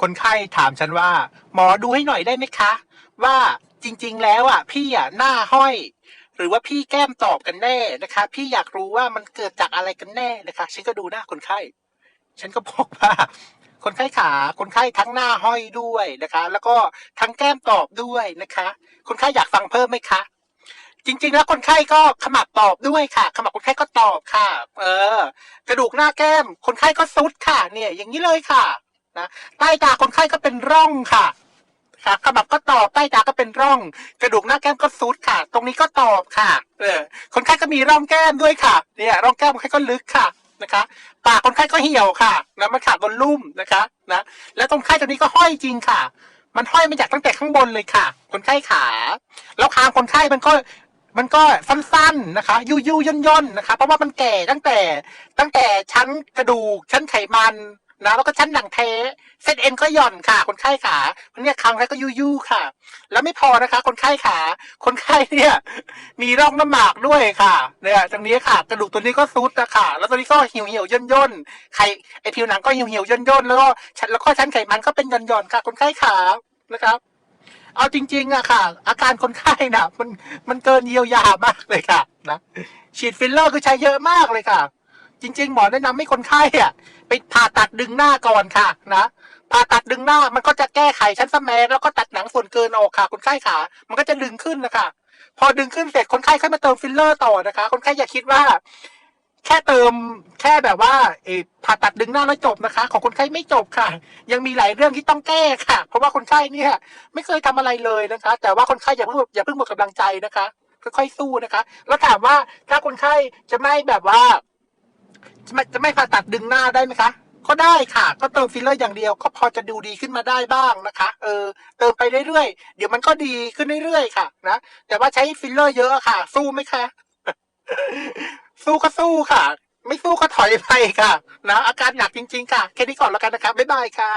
คนไข้ถามฉันว่า หมอดูให้หน่อยได้ไหมคะ ว่าจริง ๆ แล้วอะพี่อะหน้าห้อย หรือว่าพี่แก้มตอบกันแน่นะคะ พี่อยากรู้ว่ามันเกิดจากอะไรกันแน่นะคะ ฉันก็ดูหน้าคนไข้ ฉันก็บอกว่าคนไข้ขา คนไข้ทั้งหน้าห้อยด้วยนะคะ แล้วก็ทั้งแก้มตอบด้วยนะคะ คนไข้อยากฟังเพิ่มไหมคะ จริง ๆ แล้วคนไข้ก็ขมับตอบด้วยค่ะ ขมับคนไข้ก็ตอบค่ะ เออ กระดูกหน้าแก้ม คนไข้ก็ซุดค่ะ เนี่ย อย่างนี้เลยค่ะ นะใต้ตาคนไข้ก็เป็นร่องค่ะค่ะขมับก็ตอบใต้ตาก็เป็นร่อง กระดูกหน้าแก้มก็ซุดค่ะ ตรงนี้ก็ตอบค่ะ เออ คนไข้ก็มีร่องแก้มด้วยค่ะ เนี่ยร่องแก้มคนไข้ก็ลึกค่ะนะคะปากคนไข้ก็เหี่ยวค่ะนะมันขาดบนลุ่มนะคะนะแล้วตรงไข้ตัวนี้ก็ห้อยจริงค่ะ มันห้อยมาจากตั้งแต่ข้างบนเลยค่ะ คนไข้ขา แล้วคางคนไข้มันก็มันก็สั้นๆนะคะยุยย่นย่นนะคะ เพราะว่ามันแก่ตั้งแต่ตั้งแต่ชั้นกระดูกชั้นไขมัน นะแล้วก็ชั้นหนังแท้เส้นเอ็นก็หย่อนค่ะ คนไข้ขามันเนี่ยคางไข้ก็ยุยย่ค่ะ แล้วไม่พอนะคะ คนไข้ขา คนไข้เนี่ย มีร่องน้ำหมากด้วยค่ะ เนี่ยตรงนี้ค่ะ กระดูกตัวนี้ก็ซุดนะค่ะแล้วตัวนี้ก็เหี่ยวเหี่ยวย่นย่นไข่ไอผิวหนังก็เหี่ยวเหี่ยวย่นย่นแล้วก็ชั้นแล้วก็ชั้นไขมันก็เป็นหย่อนหย่อนค่ะ คนไข้ขานะครับเอาจริงๆอะค่ะ อาการคนไข้น่ะมันมันเกินเยียวยามากเลยค่ะนะฉีดฟิลเลอร์คือใช้เยอะมากเลยค่ะ จริง ๆ หมอแนะนำให้คนไข้อะไปผ่าตัดดึงหน้าก่อนค่ะนะผ่าตัดดึงหน้ามันก็จะแก้ไขชั้นสแมแล้วก็ตัดหนังส่วนเกินออกค่ะ คนไข้ขามันก็จะดึงขึ้นนะคะพอดึงขึ้นเสร็จคนไข้ค่อยมาเติมฟิลเลอร์ต่อนะคะ คนไข้อย่าคิดว่า แค่เติมแค่แบบว่าเอผ่าตัดดึงหน้าแล้วจบนะคะ ของคนไข้ไม่จบค่ะ ยังมีหลายเรื่องที่ต้องแก้ค่ะ เพราะว่าคนไข้เนี่ย ไม่เคยทำอะไรเลยนะคะ แต่ว่าคนไข้อย่าเพิ่งอย่าเพิ่งหมดกำลังใจนะคะค่อยๆสู้นะคะ แล้วถามว่าถ้าคนไข้จะไม่แบบว่า จะไม่จะไม่ผ่าตัดดึงหน้าได้ไหมคะ ก็ได้ค่ะ ก็เติมฟิลเลอร์อย่างเดียว ก็พอจะดูดีขึ้นมาได้บ้างนะคะ เออ เติมไปเรื่อยๆ เดี๋ยวมันก็ดีขึ้นเรื่อยๆ ค่ะ นะ แต่ว่าใช้ฟิลเลอร์เยอะค่ะ สู้ไหมคะ สู้ก็สู้ค่ะ ไม่สู้ก็ถอยไปค่ะ นะ อาการหนักจริง ๆ ค่ะ แค่นี้ก่อนแล้วกันนะคะ บ๊ายบายค่ะ